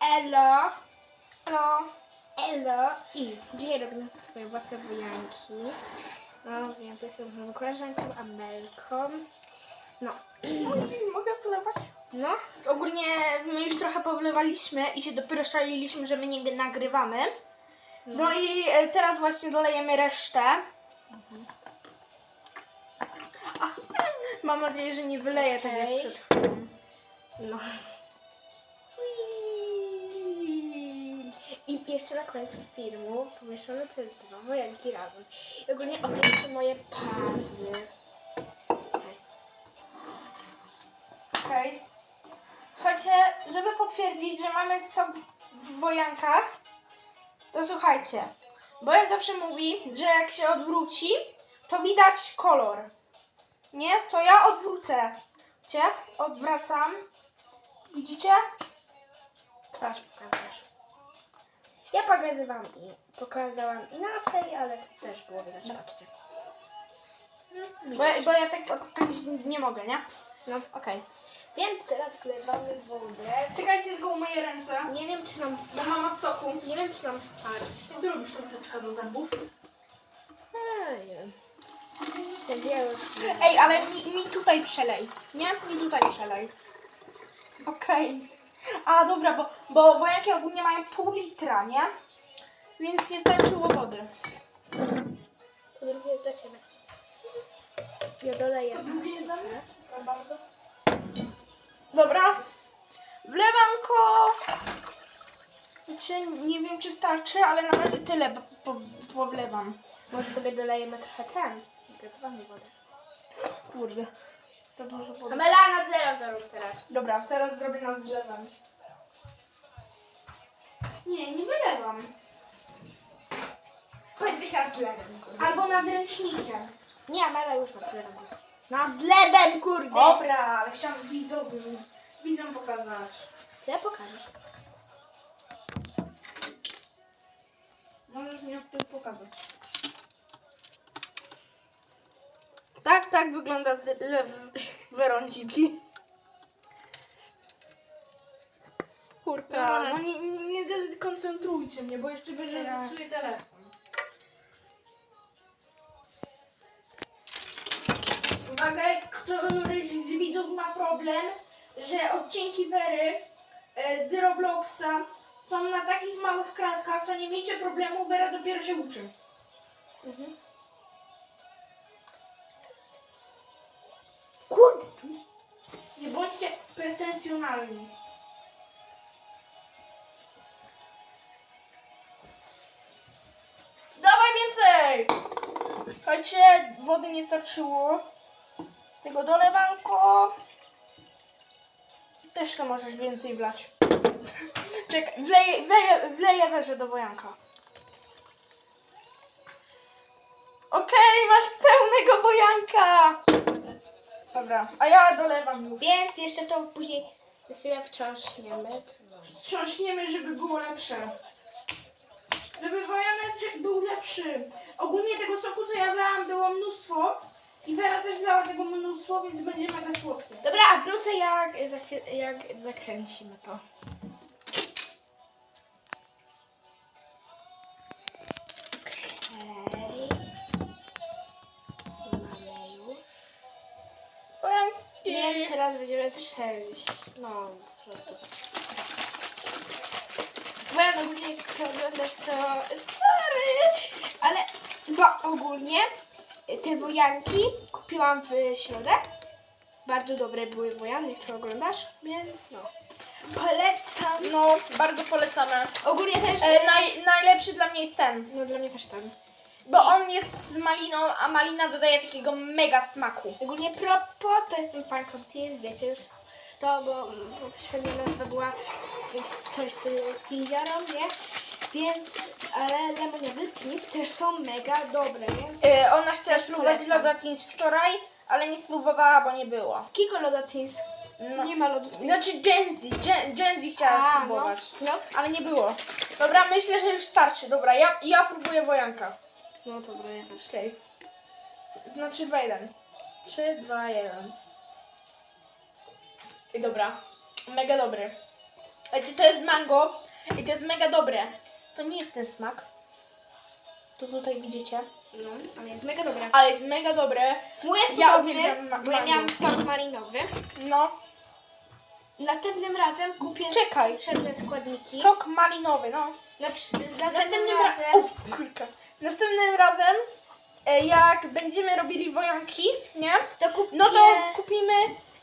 Elo, No, elo i dzisiaj robimy swoje własne wojanki. No więc jestem z moją koleżanką Amelką. No, mogę wlewać? no, Ogólnie my już trochę powlewaliśmy i się dopiero szaliliśmy, że my nie nagrywamy. No i e, teraz właśnie dolejemy resztę. A, mam nadzieję, że nie wyleję tak jak Okej. przed chwilą. no. I jeszcze na końcu filmu pomieszamy te dwa wojanki razem. I ogólnie ocenicie moje pazy. Okej. Słuchajcie, żeby potwierdzić, że mamy sok w wojankach, to słuchajcie. Bojan zawsze mówi, że jak się odwróci, to widać kolor. Nie? To ja odwrócę. Cię? Odwracam. Widzicie? Twarz pokazujesz. Ja pokazywałam, i- pokazałam inaczej, ale to też było widać, patrzcie. Bo, ja- bo ja tak odkryć nie mogę, nie? No, Okej. więc teraz wlewamy wodę. Czekajcie, tylko umyję ręce. Nie wiem, czy nam Bo mam od soku. Nie wiem, czy nam starczy. Ty lubisz koteczka do zębów? Ej, Więc ja już... Ej, ale mi, mi tutaj przelej. Nie? Mi tutaj przelej. Okej. A dobra, bo, bo wojanki ogólnie mają pół litra, nie? Więc nie starczyło wody. To drugie jest dla Ciebie. Ja doleję. drugie jest dla mnie? Bardzo. Dobra. Wlewanko. Wiecie, nie wiem czy starczy, ale na razie tyle po, po, powlewam. Może Tobie dolejemy trochę ten. Gazowanej wody. Kurde. Za dużo wody. Amela, nadzieram to rób teraz. Dobra, teraz zrobię na zlewem. Nie, nie wylewam. Bo jesteś nad zlewem, kurde. Albo nad ręcznikiem. Nie, Amela już nad zlewem. Nad zlewem, kurde. Dobra, ale chciałam widzowi, widzom pokazać. Ja pokażesz. Możesz mi od tyłu pokazać. Tak, tak wygląda zlew wyrądziki. Kurka, no nie, nie, nie koncentrujcie mnie, bo jeszcze będzie Tak. zepsuję telefon. Uwaga, któryś z widzów ma problem, że odcinki Wery e, z Robloxa są na takich małych kratkach, to nie miejcie problemu, Wera dopiero się uczy. Mhm. Kurde, tu jest... Nie bądźcie pretensjonalni. Słuchajcie, wody nie starczyło. Tego dolewanko. Też to możesz więcej wlać. Czekaj, wleję, wleję, wleję weże do wojanka. Okej, masz pełnego wojanka! Dobra, a ja dolewam już. Więc jeszcze to później za chwilę wstrząśniemy. Wstrząśniemy, żeby było lepsze. Żeby wojaneczek był lepszy. Ogólnie tego soku, co ja wlałam, było mnóstwo. I Wera też wlała tego mnóstwo, więc będzie mega słodkie. Dobra, a wrócę jak, za jak zakręcimy to. Okej. Mamy już. Więc teraz będziemy trzęść. No, po prostu. Moja ogólnie jak to oglądasz to sorry, ale bo ogólnie te wojanki kupiłam w środę. Bardzo dobre były wojany, to oglądasz, więc no. Polecam. No, bardzo polecamy. Ogólnie też. E, naj, najlepszy dla mnie jest ten. no dla mnie też ten. Bo on jest z maliną, a malina dodaje takiego mega smaku. Ogólnie propo to jest ten Phantom Tears, wiecie już to, bo bo poprzednia nazwa była coś z teaserą, nie? Więc, ale lemoniady teas też są mega dobre, więc... E, ona chciała spróbować polecam. loda Teens wczoraj, ale nie spróbowała, bo nie było. Kiko loda teas. No. Nie ma lodów teas. Znaczy Gen Z, Gen, Gen Z chciała A, spróbować. No, Ale nie było. Dobra, myślę, że już starczy. Dobra, ja, ja próbuję wojanka. No. dobra, też. Okej. Na 3, 2, 1. 3, 2, 1. I dobra. Mega dobry. Wiecie, to jest mango i to jest mega dobre. To nie jest ten smak. To tutaj widzicie. No, ale jest mega dobre. Ale jest mega dobre. Mój jest Ja podobny, uwielbiam ma- bo ja mango. miałam sok malinowy. No, Następnym razem kupię Czekaj. potrzebne składniki. sok malinowy, no. Na, przy- następnym, Następnym razem... razem. O, kurka. Następnym razem, e, jak będziemy robili wojanki, nie? To kupię, No to kupimy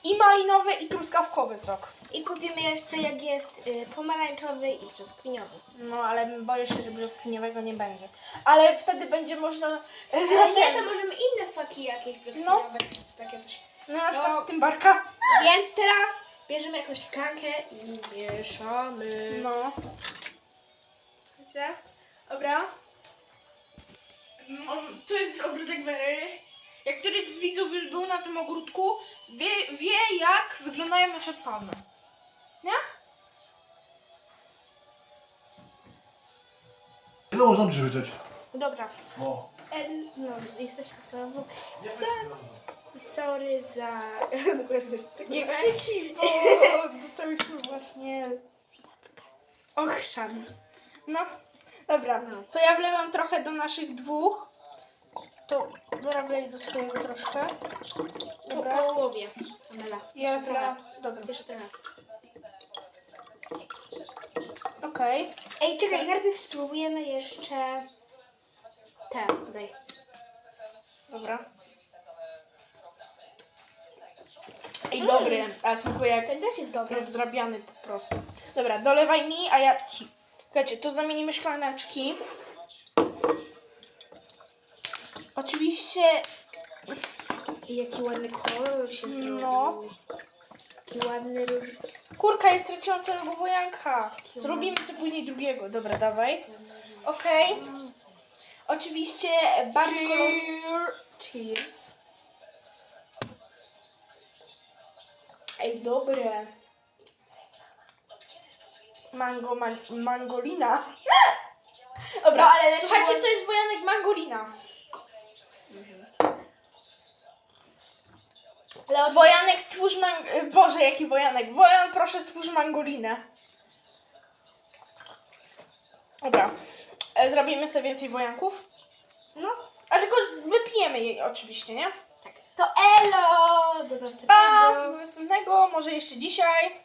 i malinowy, i truskawkowy sok. I kupimy jeszcze jak jest y, pomarańczowy i brzoskwiniowy. No, ale boję się, że brzoskwiniowego nie będzie. Ale wtedy będzie można. e, Ale nie, to ten, możemy inne soki jakieś brzoskwiniowe, czy takie coś. no, na przykład No. tymbarka. Więc teraz bierzemy jakąś szklankę i mieszamy. No. Słuchajcie. Dobra. Mm, Tu jest ogródek Wery. Jak któryś z widzów już był na tym ogródku, wie, wie jak wyglądają nasze farmy. Nie? Ile można przywyczać? Dobra. O. El, no, jesteśmy z tobą. Nie I sorry za... Nie krzyki, bo dostałyśmy właśnie Ochrzan. No, dobra. No. To ja wlewam trochę do naszych dwóch. To wlewaj do swojego troszkę. Po Dobra. połowie. Amela. Ja Jeszcze trochę. wlewam. Dobra. Jeszcze trochę. Okej. Ej, czekaj, najpierw spróbujemy jeszcze... Te, daj. Dobra. Ej, dobry. A smakuje jak Ten też jest dobry. rozdrabiany po prostu. Dobra, dolewaj mi, a ja ci. Słuchajcie, to zamienimy szklaneczki. Oczywiście jaki ładny kolor się zrobił. No. Jaki ładny róż. Kurka, ja straciłam całego wojanka. Zrobimy sobie później drugiego. Dobra, dawaj. Okej. Oczywiście bardzo kolor... Cheers. Ej, dobre. Mango, man, mangolina. Dobra, No, ale słuchajcie, to jest wojanek mangolina. Ale od... Wojanek, stwórz mang... y, Boże, jaki wojanek. Wojan, proszę, stwórz mangolinę. Dobra. E, Zrobimy sobie więcej wojanków. No, A tylko wypijemy jej oczywiście, nie? tak. To elo! Do Pa! następnego. Do następnego, może jeszcze dzisiaj.